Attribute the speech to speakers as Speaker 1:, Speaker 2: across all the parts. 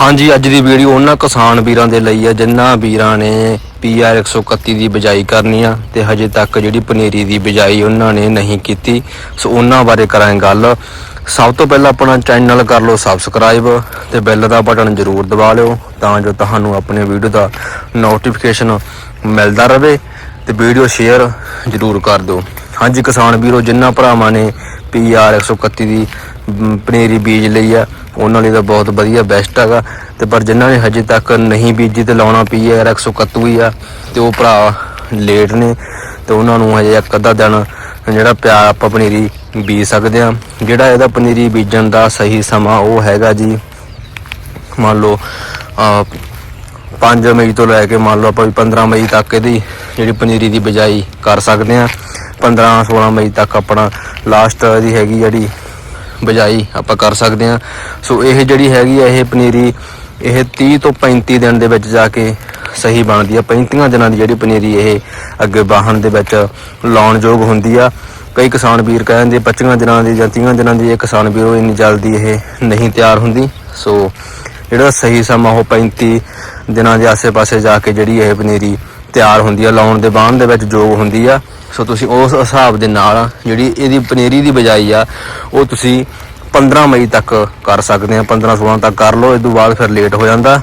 Speaker 1: ਹਾਂਜੀ, ਅੱਜ ਦੀ ਵੀਡੀਓ ਉਹਨਾਂ ਕਿਸਾਨ ਵੀਰਾਂ ਦੇ ਲਈ ਆ, ਜਿਨ੍ਹਾਂ ਵੀਰਾਂ ਨੇ ਪੀਆਰ 131 ਦੀ ਬਿਜਾਈ ਕਰਨੀ ਆ ਤੇ ਹਜੇ ਤੱਕ ਜਿਹੜੀ ਪਨੀਰੀ ਦੀ ਬਿਜਾਈ ਉਹਨਾਂ ਨੇ ਨਹੀਂ ਕੀਤੀ। ਸੋ ਉਹਨਾਂ ਬਾਰੇ ਕਰਾਂਗੇ ਗੱਲ। ਸਭ ਤੋਂ ਪਹਿਲਾਂ ਆਪਣਾ ਚੈਨਲ ਕਰ ਲਓ ਸਬਸਕ੍ਰਾਈਬ ਤੇ ਬੈਲ ਦਾ ਬਟਨ ਜ਼ਰੂਰ ਦਬਾ ਲਿਓ ਤਾਂ ਜੋ ਤੁਹਾਨੂੰ ਆਪਣੇ ਵੀਡੀਓ ਦਾ ਨੋਟੀਫਿਕੇਸ਼ਨ ਮਿਲਦਾ ਰਹੇ ਤੇ ਵੀਡੀਓ ਸ਼ੇਅਰ ਜ਼ਰੂਰ ਕਰ ਦਿਓ। ਹਾਂਜੀ, ਕਿਸਾਨ ਵੀਰੋ ਜਿਨ੍ਹਾਂ ਭਰਾਵਾਂ ਨੇ ਪੀਆਰ 131 ਦੀ ਪਨੀਰੀ ਬੀਜ ਲਈ ਆ। ਉਹਨਾਂ ਲਈ ਤਾਂ ਬਹੁਤ ਵਧੀਆ ਬੈਸਟ ਹੈਗਾ। ਤੇ ਪਰ ਜਿਨ੍ਹਾਂ ਨੇ ਹਜੇ ਤੱਕ ਨਹੀਂ ਬੀਜੀ ਤੇ ਲਾਉਣਾ ਪਈ ਪੀਆਰ 131 ਹੀ ਆ, ਤੇ ਉਹ ਭਰਾ ਲੇਟ ਨੇ, ਤੇ ਉਹਨਾਂ ਨੂੰ ਹਜੇ ਇੱਕ ਅੱਧਾ ਦਿਨ ਜਿਹੜਾ ਪਿਆ ਆਪਾਂ ਪਨੀਰੀ ਬੀਜ ਸਕਦੇ ਆ ਜਿਹੜਾ ਇਹਦਾ ਪਨੀਰੀ ਬੀਜਣ ਦਾ ਸਹੀ ਸਮਾਂ ਉਹ ਹੈਗਾ ਜੀ, ਮੰਨ ਲਓ ਅਹ 5 ਮਈ ਤੋਂ ਲੈ ਕੇ ਮੰਨ ਲਓ ਆਪਾਂ ਵੀ 15 ਮਈ ਤੱਕ ਇਹਦੀ ਜਿਹੜੀ ਪਨੀਰੀ ਦੀ ਬਿਜਾਈ ਕਰ ਸਕਦੇ ਆ 15 16 ਮਈ ਤੱਕ ਆਪਣਾ ਲਾਸਟ ਦੀ ਹੈਗੀ ਜਿਹੜੀ ਬਿਜਾਈ ਆਪਾਂ ਕਰ ਸਕਦੇ ਆ ਸੋ ਇਹ ਜਿਹੜੀ ਹੈਗੀ ਆ, ਇਹ ਪਨੀਰੀ, ਇਹ 30 ਤੋਂ 35 ਦਿਨ ਦੇ ਵਿੱਚ ਜਾ ਕੇ ਸਹੀ ਬਣਦੀ ਆ। 35 ਦਿਨਾਂ ਦੀ ਜਿਹੜੀ ਪਨੀਰੀ ਇਹ ਅੱਗੇ ਵਾਹਣ ਦੇ ਵਿੱਚ ਲਾਉਣ ਯੋਗ ਹੁੰਦੀ ਆ। ਕਈ ਕਿਸਾਨ ਵੀਰ ਕਹਿੰਦੇ 25 ਦਿਨਾਂ ਦੀ ਜਾਂ 30 ਦਿਨਾਂ ਦੀ ਇਹ ਕਿਸਾਨ ਵੀਰੋ ਇੰਨੀ ਜਲਦੀ ਇਹ ਨਹੀਂ ਤਿਆਰ ਹੁੰਦੀ। ਸੋ ਜਿਹੜਾ ਸਹੀ ਸਮਾਂ ਉਹ 35 ਦਿਨਾਂ ਦੇ ਆਸੇ-ਪਾਸੇ ਜਾ ਕੇ ਜਿਹੜੀ ਇਹ ਪਨੀਰੀ ਤਿਆਰ ਹੁੰਦੀ ਆ, ਲਾਉਣ ਦੇ ਬਾਅਦ ਦੇ ਵਿੱਚ ਯੋਗ ਹੁੰਦੀ ਆ। ਸੋ ਤੁਸੀਂ ਉਸ ਹਿਸਾਬ ਦੇ ਨਾਲ ਜਿਹੜੀ ਇਹਦੀ ਪਨੀਰੀ ਦੀ ਬਜਾਈ ਆ, ਉਹ ਤੁਸੀਂ 15 ਮਈ ਤੱਕ ਕਰ ਸਕਦੇ ਆ 15 16 ਤੱਕ ਕਰ ਲਓ ਇਸ ਤੋਂ ਬਾਅਦ ਫਿਰ ਲੇਟ ਹੋ ਜਾਂਦਾ।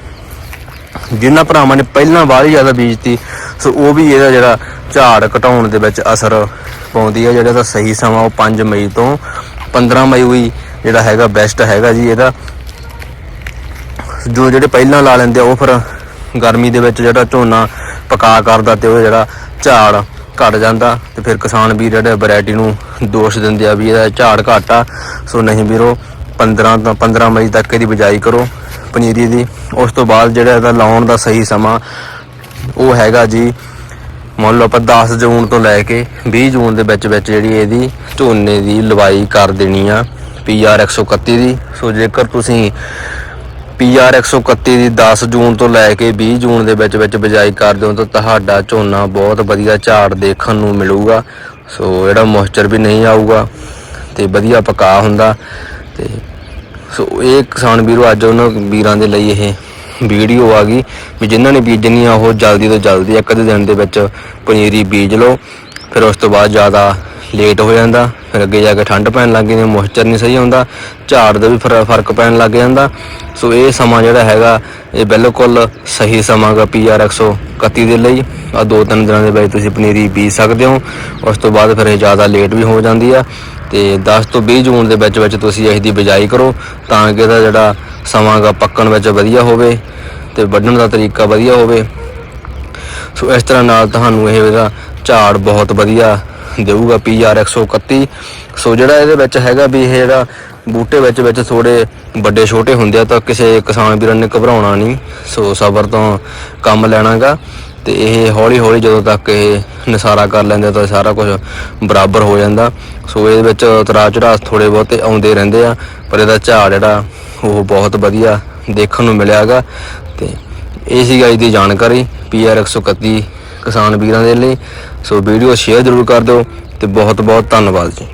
Speaker 1: ਜਿਨ੍ਹਾਂ ਭਰਾਵਾਂ ਨੇ ਪਹਿਲਾਂ ਬਾਹਲੀ ਜ਼ਿਆਦਾ ਬੀਜਤੀ, ਸੋ ਉਹ ਵੀ ਇਹਦਾ ਜਿਹੜਾ ਝਾੜ ਘਟਾਉਣ ਦੇ ਵਿੱਚ ਅਸਰ ਪਾਉਂਦੀ ਆ, ਜਿਹੜਾ ਦਾ ਸਹੀ ਸਮਾਂ ਉਹ 5 ਮਈ ਤੋਂ 15 ਮਈ ਹੋਈ, ਜਿਹੜਾ ਹੈਗਾ ਬੈਸਟ ਹੈਗਾ ਜੀ ਇਹਦਾ। ਜੋ ਜਿਹੜੇ ਪਹਿਲਾਂ ਲਾ ਲੈਂਦੇ ਆ, ਉਹ ਫਿਰ ਗਰਮੀ ਦੇ ਵਿੱਚ ਜਿਹੜਾ ਝੋਨਾ ਪਕਾ ਕਰਦਾ ਤੇ ਉਹ ਜਿਹੜਾ ਝਾੜ ਘਟ ਜਾਂਦਾ ਤੇ ਫਿਰ ਕਿਸਾਨ ਵੀਰ ਜਿਹੜੇ ਵੈਰਾਈਟੀ ਨੂੰ ਦੋਸ਼ ਦਿੰਦੇ ਆ ਵੀ ਇਹਦਾ ਝਾੜ ਘੱਟ ਆ। ਸੋ ਨਹੀਂ ਵੀਰੋ 15 ਤੋਂ 15 ਮਈ ਤੱਕ ਇਹਦੀ ਬਿਜਾਈ ਕਰੋ ਪਨੀਰੀ ਦੀ। ਉਸ ਤੋਂ ਬਾਅਦ ਜਿਹੜਾ ਇਹਦਾ ਲਾਉਣ ਦਾ ਸਹੀ ਸਮਾਂ ਉਹ ਹੈਗਾ ਜੀ, ਮੰਨ ਲਓ ਆਪਾਂ 10 ਜੂਨ ਤੋਂ ਲੈ ਕੇ 20 ਜੂਨ ਦੇ ਵਿੱਚ ਵਿੱਚ ਜਿਹੜੀ ਇਹਦੀ ਝੋਨੇ ਦੀ ਲਵਾਈ ਕਰ ਦੇਣੀ ਆ ਪੀਆਰ 131 ਦੀ। ਸੋ ਜੇਕਰ ਤੁਸੀਂ ਪੀਆਰ 131 ਦੀ 10 ਜੂਨ ਤੋਂ ਲੈ ਕੇ 20 ਜੂਨ ਦੇ ਵਿੱਚ ਵਿੱਚ ਬਿਜਾਈ ਕਰਦੇ ਹੋ ਤਾਂ ਤੁਹਾਡਾ ਝੋਨਾ ਬਹੁਤ ਵਧੀਆ ਝਾੜ ਦੇਖਣ ਨੂੰ ਮਿਲੂਗਾ। ਸੋ ਜਿਹੜਾ ਮੋਇਸਚਰ ਵੀ ਨਹੀਂ ਆਊਗਾ ਤੇ ਵਧੀਆ ਪਕਾ ਹੁੰਦਾ ਤੇ ਸੋ ਇਹ ਕਿਸਾਨ ਵੀਰੋ ਅੱਜ ਉਹਨਾਂ ਵੀਰਾਂ ਦੇ ਲਈ ਇਹ ਵੀਡੀਓ ਆ ਗਈ ਵੀ ਜਿਨ੍ਹਾਂ ਨੇ ਬੀਜਣੀ ਆ ਉਹ ਜਲਦੀ ਤੋਂ ਜਲਦੀ ਇੱਕ ਅੱਧੇ ਦਿਨ ਦੇ ਵਿੱਚ ਪਨੀਰੀ ਬੀਜ ਲਓ, ਫਿਰ ਉਸ ਤੋਂ ਬਾਅਦ ਜ਼ਿਆਦਾ ਲੇਟ ਹੋ ਜਾਂਦਾ, ਫਿਰ ਅੱਗੇ ਜਾ ਕੇ ਠੰਡ ਪੈਣ ਲੱਗ ਜਾਂਦੀ ਮੋਇਸਚਰ ਨਹੀਂ ਸਹੀ ਹੁੰਦਾ, ਝਾੜ ਦਾ ਵੀ ਫਿਰ, ਫ਼ਰਕ ਪੈਣ ਲੱਗ ਜਾਂਦਾ। ਸੋ ਇਹ ਸਮਾਂ ਜਿਹੜਾ ਹੈਗਾ, ਇਹ ਬਿਲਕੁਲ ਸਹੀ ਸਮਾਂ ਗਾ ਪੀਆਰ 131 ਦੇ ਲਈ। ਆ ਦੋ ਤਿੰਨ ਦਿਨਾਂ ਦੇ ਵਿੱਚ ਤੁਸੀਂ ਪਨੀਰੀ ਬੀਜ ਸਕਦੇ ਹੋ। ਉਸ ਤੋਂ ਬਾਅਦ ਫਿਰ ਇਹ ਜ਼ਿਆਦਾ ਲੇਟ ਵੀ ਹੋ ਜਾਂਦੀ ਆ। ਤੇ 10 ਤੋਂ 20 ਜੂਨ ਦੇ ਵਿੱਚ ਵਿੱਚ ਤੁਸੀਂ ਇਸ ਦੀ ਬਿਜਾਈ ਕਰੋ, ਤਾਂ ਕਿ ਇਹਦਾ ਜਿਹੜਾ ਸਮਾਂ ਗਾ ਪੱਕਣ ਵਿੱਚ ਵਧੀਆ ਹੋਵੇ ਤੇ ਵੱਢਣ ਦਾ ਤਰੀਕਾ ਵਧੀਆ ਹੋਵੇ। ਸੋ ਇਸ ਤਰ੍ਹਾਂ ਨਾਲ ਤੁਹਾਨੂੰ ਇਹ ਇਹਦਾ ਝਾੜ ਬਹੁਤ ਵਧੀਆ ਦੇਊਗਾ ਪੀਆਰ 131 ਸੋ ਜਿਹੜਾ ਇਹਦੇ ਵਿੱਚ ਹੈਗਾ ਵੀ ਇਹ ਜਿਹੜਾ ਬੂਟੇ ਵਿੱਚ ਵਿੱਚ ਥੋੜੇ ਵੱਡੇ ਛੋਟੇ ਹੁੰਦੇ ਆ ਤਾਂ ਕਿਸੇ ਕਿਸਾਨ ਵੀਰਾਂ ਨੇ ਘਬਰਾਉਣਾ ਨਹੀਂ। ਸੋ ਸਬਰ ਤੋਂ ਕੰਮ ਲੈਣਾਗਾ ਤੇ ਇਹ ਹੌਲੀ ਹੌਲੀ ਜਦੋਂ ਤੱਕ ਇਹ ਨਿਸਾਰਾ ਕਰ ਲੈਂਦੇ ਤਾਂ ਸਾਰਾ ਕੁਝ ਬਰਾਬਰ ਹੋ ਜਾਂਦਾ। ਸੋ ਇਹਦੇ ਵਿੱਚ ਤਰਾ ਚੜਾਅ ਥੋੜੇ ਬਹੁਤੇ ਆਉਂਦੇ ਰਹਿੰਦੇ ਆ, ਪਰ ਇਹਦਾ ਝਾੜ ਜਿਹੜਾ ਉਹ ਬਹੁਤ ਵਧੀਆ ਦੇਖਣ ਨੂੰ ਮਿਲਿਆਗਾ ਤੇ ਇਹ ਸੀ ਅੱਜ ਦੀ ਜਾਣਕਾਰੀ ਪੀਆਰ 131 ਕਿਸਾਨ ਵੀਰਾਂ ਦੇ ਲਈ। ਸੋ ਵੀਡੀਓ ਸ਼ੇਅਰ ਜ਼ਰੂਰ ਕਰ ਦਿਓ ਤੇ ਬਹੁਤ ਬਹੁਤ ਧੰਨਵਾਦ ਜੀ।